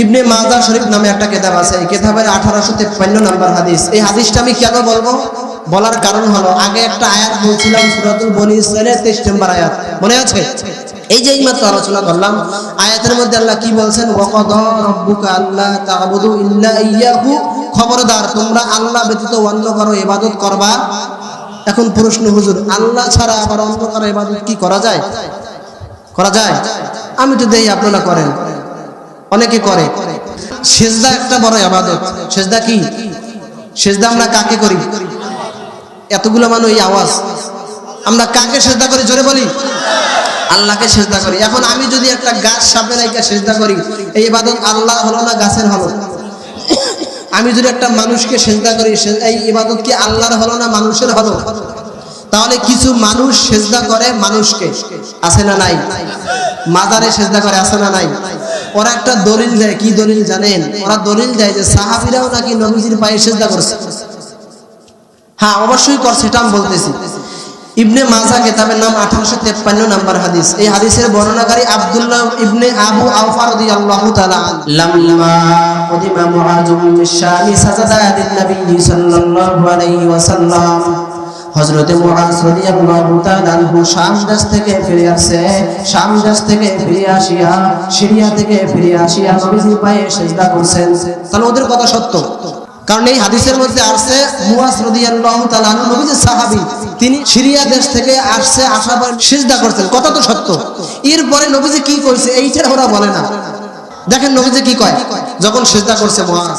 ইবনে মাজা শরীফ নামে একটা কেতাব আছে। এই কেতাবের আঠারোশো তেপ্পান্ন নাম্বার হাদিস। এই হাদিসটা আমি কেন বলব? বলার কারণ হলো, আগে একটা আয়াত বলছিলাম, সুরাতুল বনি ইসরাইলের তেইশ নম্বর আয়াত। মনে আছে? এই যে এইমাত্র আলোচনা করলাম, আয়াতের মধ্যে আল্লাহ কি বলছেন? আল্লাহ ইয়্যাহু খবরদার, তোমরা আল্লাহ ব্যতীত অন্য কারও ইবাদত করবা? এখন প্রশ্ন, হুজুর, আল্লাহ ছাড়া আবার অন্য কারও ইবাদত কি করা যায়? করা যায়? আমি তো দেই আপনারা করেন অনেকে করে। সেজদা একটা বড় আবাদত সেজদা কি? সেজদা আমরা কাকে করি? এতগুলো মানুষ এই আওয়াজ। আমরা কাকে সেজদা করি? জোরে বলি। আল্লাহকে সেজদা করি। এখন আমি যদি একটা গাছ সাপে রাইকা সেজদা করি, এই ইবাদত আল্লাহ হলো না গাছের হলো? আমি যদি একটা মানুষকে সেজদা করি এই ইবাদত কি আল্লাহর হলো না মানুষের হলো? তাহলে কিছু মানুষ সেজদা করে মানুষকে। আছে না নাই? মাজারে সেজদা করে, আছে না নাই? ওরা একটা দলিল দেয়, কি দলিল জানেন? ওরা দলিল দেয় যে সাহাবিরাও নাকি নবীজির পায়ে সেজদা করছে। হ্যাঁ অবশ্যই করছে, এটা আমি বলতেছি। ইবনে মাজা কিতাবের নাম আঠারোশো তেপ্পান্ন নাম্বার হাদিস। এই হাদিসের বর্ণনাকারী আব্দুল্লাহ ইবনে আবু আউফা রাদিয়াল্লাহু তাআলা লাম্মা কদিমা মুআযুম বিশামি সাজাদা লিন-নবী সাল্লাল্লাহু আলাইহি ওয়াসাল্লাম। হযরতে মুআজ রাদিয়াল্লাহু তাআলা থেকে ফিরে আসে শাম থেকে ফিরে আসিয়া সিরিয়া থেকে ফিরে আসিয়া নবীজির পায়ে সেজদা করছেন। তাহলে ওদের কথা সত্য। কারণ এই হাদিসের মধ্যে আসছে মুয়াজ রাদিয়াল্লাহু তাআলা নবীজির সাহাবী, তিনি সিরিয়া দেশ থেকে আসছে, আসার পর সিজদা করছেন। কথা তো সত্য। এরপরে নবীজি কি কইছে এইটা ওরা বলে না। দেখেন নবীজি কি কয়? যখন সিজদা করছে মুয়াজ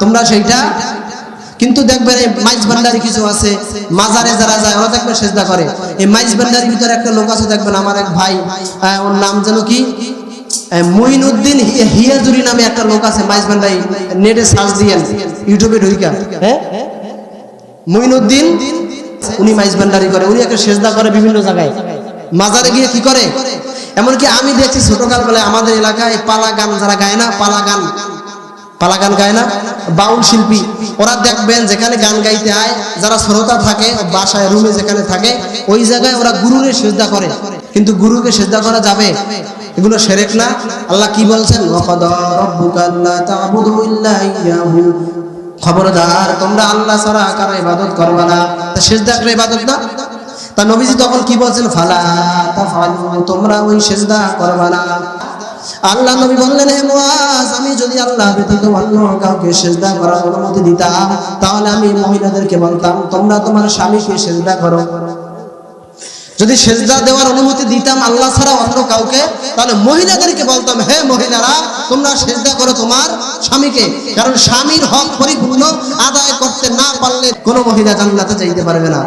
তোমরা সেইটা? কিন্তু দেখবেন এই মাইজ ভান্ডারি কিছু আছে মাজারে যারা যায় ওরা দেখবেন সেজদা করে। এই মাইজ ভান্ডারির ভিতরে একটা লোক আছে দেখবেন আমার এক ভাই আহ, ওর নাম যেন কি? মঈনুদ্দিন হিয়াজুরি নামে একটা লোক আছে ভান্ডারি নেটে সার্চ দিয়েন ইউটিউবে ঢুইকা। হ্যাঁ? মঈনুদ্দিন উনি করে উনি একটা সেজদা করে বিভিন্ন জায়গায়। মাজারে গিয়ে কি করে? এমনকি আমি দেখছি ছোটকাল বেলায় আমাদের এলাকায় পালা গান যারা গায় না পালা গান। পালা গান গায় না বাউল শিল্পী। ওরা দেখবেন যেখানে গান গাইতে আয় যারা শ্রোতা থাকে বাসায় রুমে যেখানে থাকে ওই জায়গায় ওরা গুরুরে সেজদা করে। কিন্তু গুরুকে সেজদা করা যাবে? এগুলো সেরেক না। আল্লাহ কি বলছেন? খবরদার, তোমরা আল্লাহ ছাড়া কারও ইবাদত করবে না। তা সেজদা একটা ইবাদত না? তা নবীজি তখন কি বলছেন? ফালা তাফআলু, তোমরা ওই সেজদা করবে না। আল্লাহ নবী বললেন, হে মুআজ, আমি যদি আল্লাহ ব্যতীত অন্য কাউকে সেজদা করার অনুমতি দিতাম, তাহলে আমি মহিলাদেরকে বলতাম, তোমরা তোমার স্বামীকে সেজদা করো। যদি সেজদা দেওয়ার অনুমতি দিতাম আল্লাহ ছাড়া অন্য কাউকে, তাহলে মহিলাদেরকে বলতাম, হে মহিলারা, তোমরা সেজদা করো তোমার স্বামীকে। কারণ স্বামীর হক পরিপূর্ণ আদায় করতে না পারলে কোনো মহিলা জান্নাতে যাইতে পারবে না।